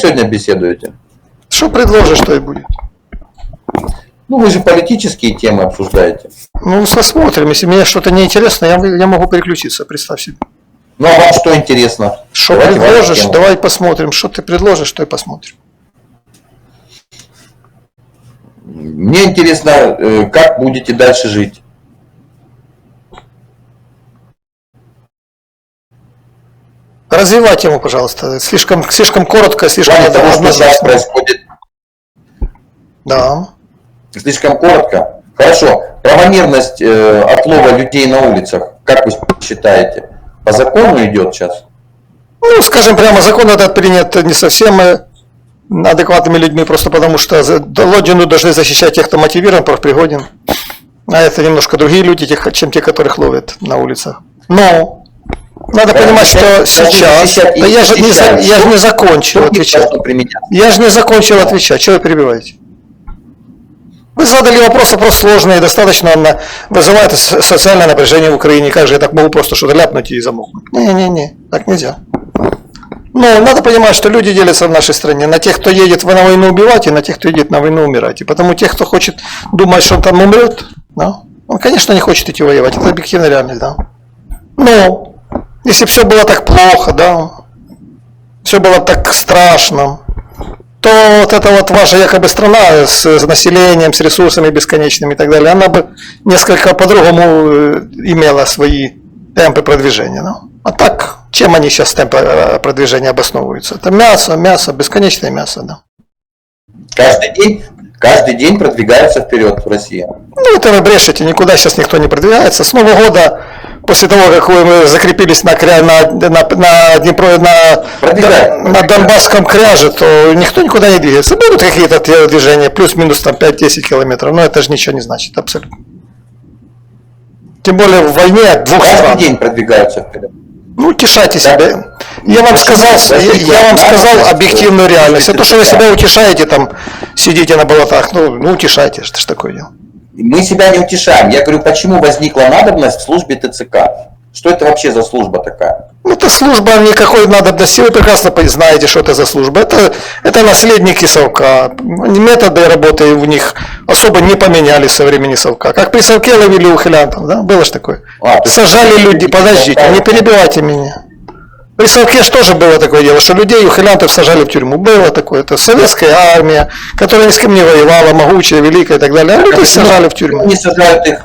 сегодня беседуете? Что предложишь, то и будет. Ну, вы же политические темы обсуждаете. Ну, посмотрим. Если мне что-то неинтересно, я, я могу переключиться, представь себе. Ну, а вам что интересно? Что Давайте предложишь, давай посмотрим. Что ты предложишь, то и посмотрим. Мне интересно, э, как будете дальше жить. Развивай тему, пожалуйста. Слишком, слишком коротко, слишком плане того, что сейчас происходит Да. слишком коротко. Хорошо. Правомерность э, отлова людей на улицах, как вы считаете? По закону идет сейчас? Ну, скажем прямо, закон этот принят не совсем э, адекватными людьми, просто потому что да, Родину должны защищать тех, кто мотивирован, профпригоден. А это немножко другие люди, чем те, которых ловят на улицах. Но надо Да, понимать, что сейчас... Да я же не, за- я же не закончил отвечать. Я же не закончил отвечать. Чего вы перебиваете? Вы задали вопрос, вопрос сложный, достаточно он вызывает социальное напряжение в Украине. Как же я так могу просто что-то ляпнуть и замолкнуть? Не-не-не, так нельзя. Но надо понимать, что люди делятся в нашей стране на тех, кто едет на войну убивать, и на тех, кто едет на войну умирать. И потому тех, кто хочет думать, что он там умрет, да, он, конечно, не хочет идти воевать. Это объективная реальность, да. Но если все было так плохо, да, все было так страшно, то вот эта вот ваша якобы страна с, с населением, с ресурсами бесконечными и так далее, она бы несколько по-другому э, имела свои темпы продвижения. Ну. А так, чем они сейчас темпы э, продвижения обосновываются? Это мясо, мясо, бесконечное мясо, да. Каждый день, каждый день продвигаются вперед в России. Ну, это вы брешете, никуда сейчас никто не продвигается. С Нового года, после того, как вы закрепились на, кря- на, на, на, Днепро, на, на. Донбасском кряже, то никто никуда не двигается. Будут какие-то движения, плюс-минус там 5-10 километров, но это же ничего не значит, абсолютно. Тем более в войне двух Каждый стран. день продвигаются вперед. Ну, утешайте себя. Я вам сказал, я, я вам сказал объективную реальность. А то, что вы себя утешаете, там, сидите на болотах, ну, ну утешайте, что ж такое дело. Мы себя не утешаем. Я говорю, почему возникла надобность в службе ТЦК? Что это вообще за служба такая? Ну, Это служба никакой надобности, вы прекрасно знаете, что это за служба. Это, это наследники совка. Методы работы у них особо не поменялись со времени совка. Как при совке ловили ухилянтов, да? Было же такое. А, Сажали людей, подождите, не перебивайте меня. При совке же тоже было такое дело, что людей, ухилянтов сажали в тюрьму. Было такое. Это советская армия, которая ни с кем не воевала, могучая, великая и так далее. А людей Почему сажали в тюрьму. Не сажают их.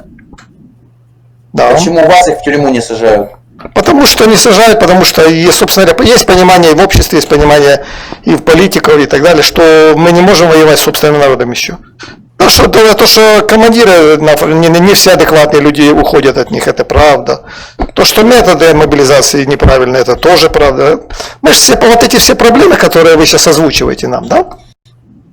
Да. Почему вас их в тюрьму не сажают? Потому что не сажают, потому что, собственно говоря, есть понимание и в обществе, есть понимание и в политиков и так далее, что мы не можем воевать с собственным народом еще. То, что, то, то, что командиры, не, не все адекватные люди уходят от них, это правда. То, что методы мобилизации неправильные, это тоже правда. Мы же все, вот эти все проблемы, которые вы сейчас озвучиваете нам, да?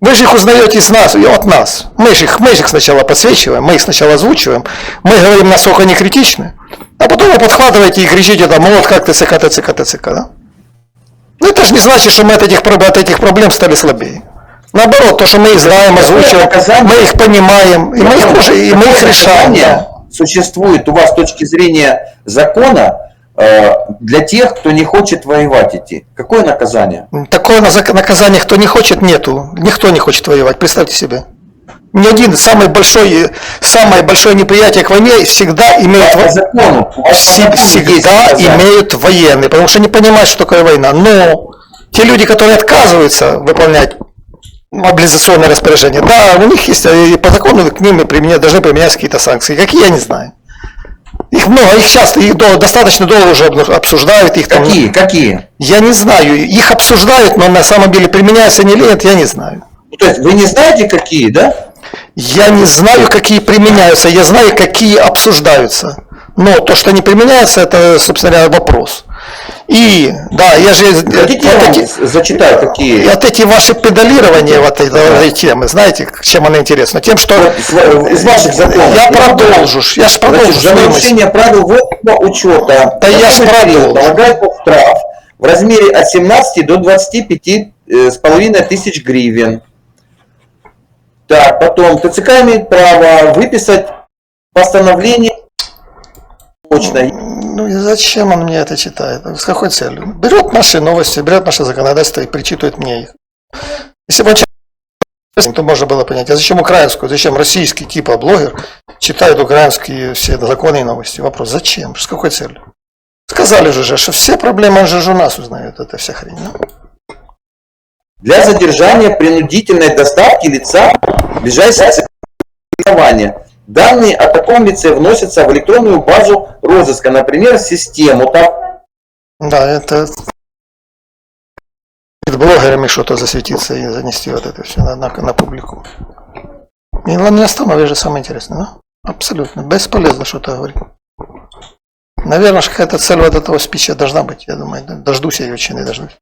Вы же их узнаете из нас и от нас. Мы же их, мы же их сначала подсвечиваем, мы их сначала озвучиваем, мы говорим, насколько они критичны, а потом вы подхватываете и кричите там, «Ну вот как ТЦК, ТЦК, ТЦК, да? Ну это же не значит, что мы от этих, от этих проблем стали слабее. Наоборот, то, что мы их знаем, озвучиваем, мы их понимаем, и мы их уже, и мы их решаем. Существует у вас с точки зрения закона э, для тех, кто не хочет воевать идти. Какое наказание? Такое наказание, кто не хочет, нету. Никто не хочет воевать, представьте себе. Ни один, самый большой, самое большое неприятие к войне всегда имеет... По во- закону. всегда имеют военные, потому что не понимают, что такое война. Но те люди, которые отказываются выполнять мобилизационное распоряжение, да, у них есть, э, и по закону к ним применять, должны применяться какие-то санкции. Какие, я не знаю. Их много, их часто, их достаточно долго уже обсуждают, их там... Какие? Какие? Я не знаю, их обсуждают, но на самом деле применяются они или нет, я не знаю. Ну, то есть вы не знаете, какие, да? Я не знаю, какие применяются, я знаю, какие обсуждаются. Но то, что не применяется, это, собственно говоря, вопрос. И, да, я же... Хотите, вот эти- зачитаю, какие? вот эти ваши педалирования вот этой, этой темы, знаете, чем она интересна? Тем, что из ва- из ваших законов. я продолжу, я же продолжу. Значит, за нарушение правил водного учета Да я ж в этот период продолжу. налагается штраф в размере от 17 до 25 э, с половиной тысяч гривен. Так, потом ТЦК имеет право выписать постановление точно. Ну зачем он мне это читает? С какой целью? Берет наши новости, берет наше законодательство и причитывает мне их. Если бы он читал, то можно было понять, а зачем украинскую, зачем российский типа блогер читает украинские все законы и новости? Вопрос, зачем? С какой целью? Сказали же, что все проблемы, он же у нас узнает, эта вся хрень. ну. Для задержания принудительной доставки лица в ближайшее. Данные о таком лице вносятся в электронную базу розыска, например, систему. Да, это перед блогерами что-то засветиться и занести вот это все на, на, на публику. И не остановишь же самое интересное, да? Абсолютно. Бесполезно что-то говорить. Наверное, какая-то цель вот этого спича должна быть, я думаю. Дождусь я ее, очень не дождусь.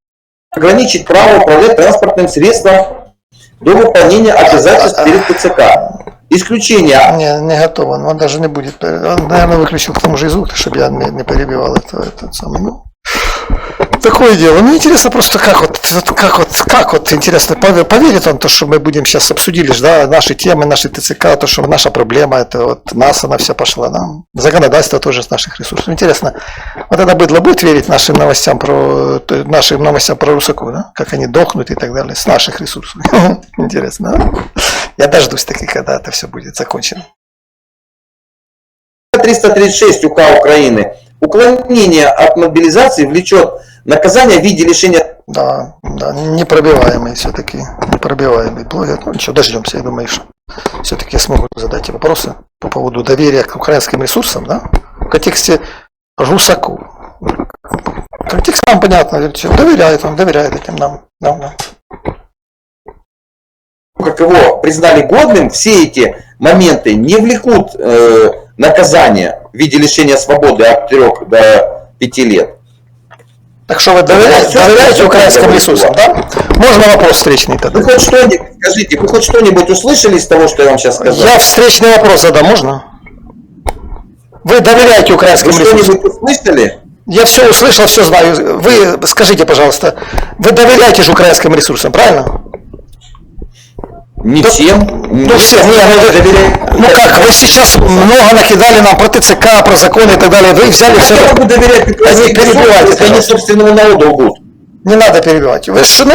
ограничить право управлять транспортным средством до выполнения обязательств перед ТЦК. Исключение. Не, не готово, он даже не будет. Он, наверное, выключил к тому же и звук, чтобы я не, не перебивал это, этот самый. Ну, такое дело. Ну, интересно просто, как вот, как вот, как вот, интересно, пов- поверит он то, что мы будем сейчас обсудили, да, наши темы, наши ТЦК, то, что наша проблема, это вот нас она вся пошла, да, законодательство тоже с наших ресурсов. Интересно, вот это быдло будет верить нашим новостям про, нашим новостям про русаков, да, как они дохнут и так далее, с наших ресурсов. Интересно, да? Я дождусь таки, когда это все будет закончено. 336 УК Украины. Уклонение от мобилизации влечет наказание в виде лишения Да, да, непробиваемый все-таки, непробиваемый блогер. Ну ничего, дождемся, я думаю, что все-таки смогут задать и вопросы по поводу доверия к украинским ресурсам, да, в контексте русаков. Контекст нам понятно, доверяет он, доверяет этим нам. нам, нам. как его признали годным, все эти моменты не влекут э, наказание в виде лишения свободы от 3 до 5 лет. Так что вы доверяете, доверяете украинским ресурсам, да? Можно вопрос встречный тогда? Вы хоть что-нибудь, скажите, вы хоть что-нибудь услышали из того, что я вам сейчас сказал? Я встречный вопрос задам, можно? Вы доверяете Вы украинским ресурсам? что-нибудь услышали? Я все услышал, все знаю. Вы скажите, пожалуйста, вы доверяете же украинским ресурсам, правильно? Не всем. Ну все, не, ну, доверяю. ну как, вы сейчас много накидали нам про ТЦК, про законы и так далее. Вы взяли все. Я могу доверять Да не перебивайте, они пожалуйста. собственному народу лгут. Не надо перебивать. Вы же ну,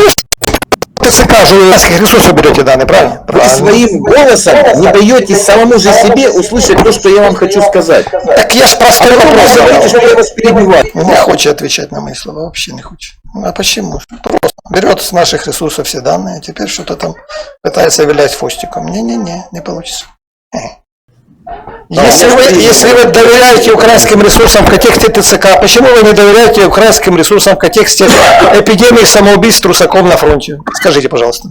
ТЦК же ресурсов берете данные, правильно? Вы своим голосом не даете самому же себе услышать то, что я вам хочу сказать. Так я ж простой Вы вопрос говорите, задал. что я вас перебиваю. Не хочет отвечать на мои слова, вообще не хочет. Ну, а почему? Берет с наших ресурсов все данные, теперь что-то там пытается вилять фостиком. Не-не-не, не получится. Э. Если вы, если вы доверяете украинским ресурсам в контексте ТЦК, почему вы не доверяете украинским ресурсам в контексте эпидемии самоубийств трусаков на фронте? Скажите, пожалуйста.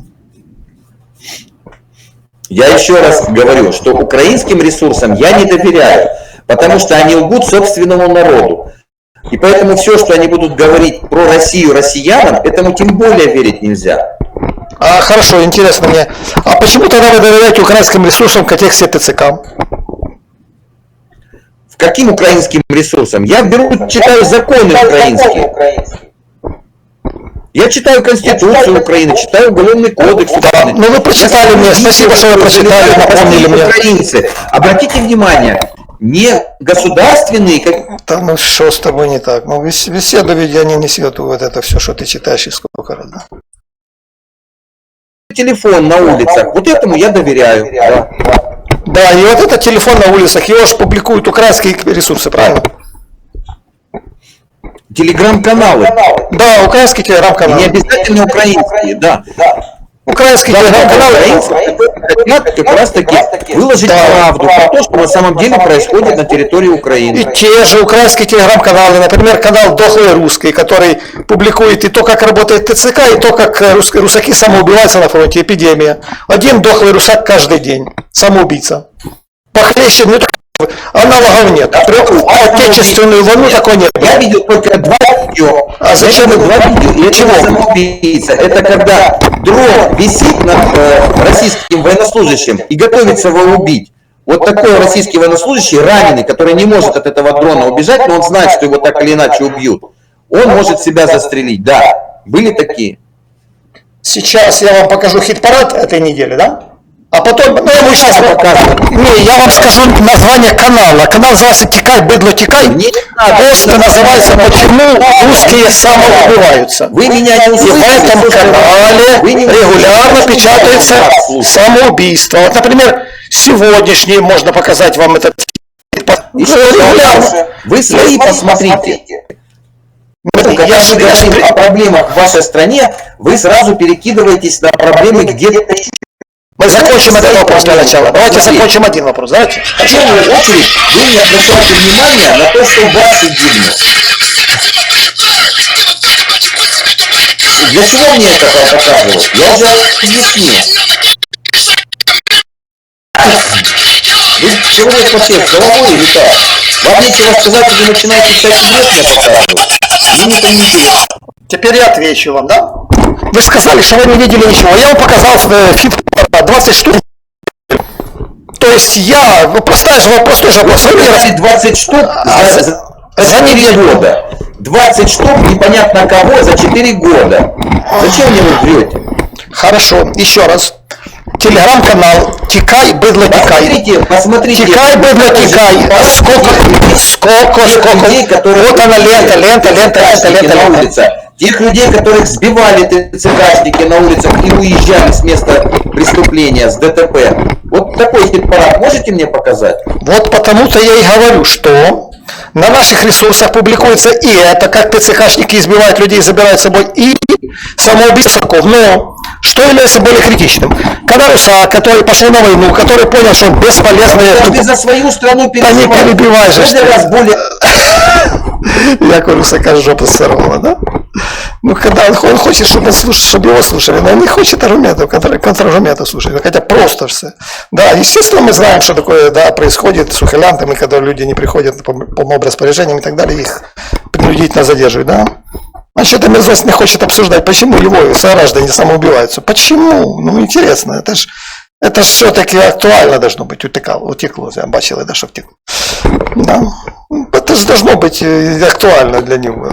Я еще раз говорю, что украинским ресурсам я не доверяю, потому что они лгут собственному народу. И поэтому все, что они будут говорить про Россию россиянам, этому тем более верить нельзя. А, хорошо, интересно мне. А почему тогда вы доверяете украинским ресурсам в контексте ТЦК? В каким украинским ресурсам? Я беру, читаю законы украинские. Я читаю Конституцию Украины, читаю Уголовный кодекс Украины. Ну вы прочитали мне, спасибо, что вы прочитали, напомнили мне. Украинцы. Обратите внимание, не государственные, Да ну что с тобой не так? Ну бес- беседу ведь они несет вот это все, что ты читаешь и сколько раз. да? телефон на улицах. Вот этому я доверяю. да. Да, и вот этот телефон на улицах, его же публикуют украинские ресурсы, правильно? Телеграм-каналы. Да, украинский И телеграм-канал. не обязательно украинские, да. Да, телеграм-канал. украинцы хотят как раз таки выложить правду про то, что на самом деле происходит на территории И Украины. те же украинские телеграм-каналы, например, канал Дохлый Русский, который публикует и то, как работает ТЦК, и то, как рус- русаки самоубиваются на фронте, эпидемия. Один дохлый русак каждый день, самоубийца. Похлеще, ну, так, аналогов нет. Прям Отечественную волну такой нет. Я видел только два видео. А зачем Это вы- два видео? И это Чего? не самоубийца. Это когда дрон висит над э, российским военнослужащим и готовится его убить. Вот такой российский военнослужащий, раненый, который не может от этого дрона убежать, но он знает, что его так или иначе убьют. Он может себя застрелить. Да, были такие. Сейчас я вам покажу хит-парад этой недели, да? А потом, ну, я вам сейчас покажу. Не, я вам скажу название канала. Канал называется «Текай, быдло, текай». Не надо. Просто называется «Почему русские самоубиваются». Вы меня не И в этом канале регулярно напечатается Слушай. самоубийство. Вот, например, сегодняшний можно показать вам этот регулярно. Вы свои посмотрите. Когда Я мы говорим о проблемах в вашей стране, вы сразу перекидываетесь на проблемы где-то еще. Мы закончим этот вопрос для начала. Давайте Смотри. закончим один вопрос. Давайте. В первую очередь вы не обращаете внимания на то, что ваши гимны. Для чего мне это показывают? Я уже объяснил. Вы человек вообще с головой или как? Вам нечего сказать, и вы начинаете бред мне показывать. Мне это не интересно. Теперь я отвечу вам, да? Вы сказали, что вы не видели ничего. Я вам показал э, фит 20 штук. То есть я, ну, простой же вопрос, тоже вопрос. Вы Взяли 20 штук А, за, за- за, за за 4 неделю. года. 20 штук непонятно кого за 4 года. Зачем мне вы врете? Хорошо, еще раз. Телеграм-канал Тикай, быдло Тикай. Посмотрите, посмотрите. Тикай, быдло Тикай. Сколько, сколько, сколько. людей, которые Вот она лента, лента, лента, лента, лента, лента. Тех людей, которых сбивали ТЦКшники на улицах и уезжали с места преступления, с ДТП. Вот такой хит-парад можете мне показать? Вот потому-то я и говорю, что на наших ресурсах публикуется и это, как ТЦКшники избивают людей, забирают с собой, и самоубийство. Но что является более критичным? Когда Руса, который пошел на войну, который понял, что он бесполезный, Каждый за свою страну Да не перебивай же, что вас более... Як у русака жопа сорвала, да? Ну, когда он, он хочет, чтобы, он слуш- чтобы его слушали, но он не хочет аргументов, контр, контраргументов слушать, хотя просто все. Да, естественно, мы знаем, что такое да, происходит с ухилянтами, когда люди не приходят по, по моим распоряжениям и так далее, их принудительно задерживают, да? Значит, эта мерзость не хочет обсуждать, почему его сограждане самоубиваются. Почему? Ну, интересно, это ж, это ж все-таки актуально должно быть. Утекало, утекло, я бачили, да, що втекло. Да. Это же должно быть э, актуально для него.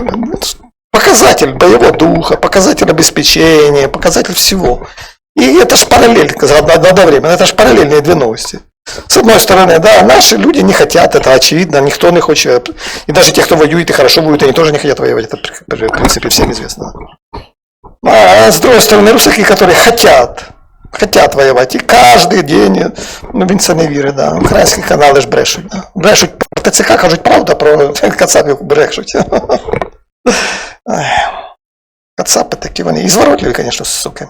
Показатель боевого духа, показатель обеспечения, показатель всего. И это же параллель, одно- одновременно, это же параллельные две новости. С одной стороны, да, наши люди не хотят, это очевидно, никто не хочет. И даже те, кто воюет и хорошо воюют, они тоже не хотят воевать, это при- в принципе всем известно. А с другой стороны, русаки, которые хотят, хотят воевать, и каждый день, ну, він це не вірить, да. Українські канали ж брешуть, да. Брешуть про ТЦК, кажуть правду, а про Кацапів брешуть. Ай. Кацапи такі вони. І зворотливі, звісно, суки.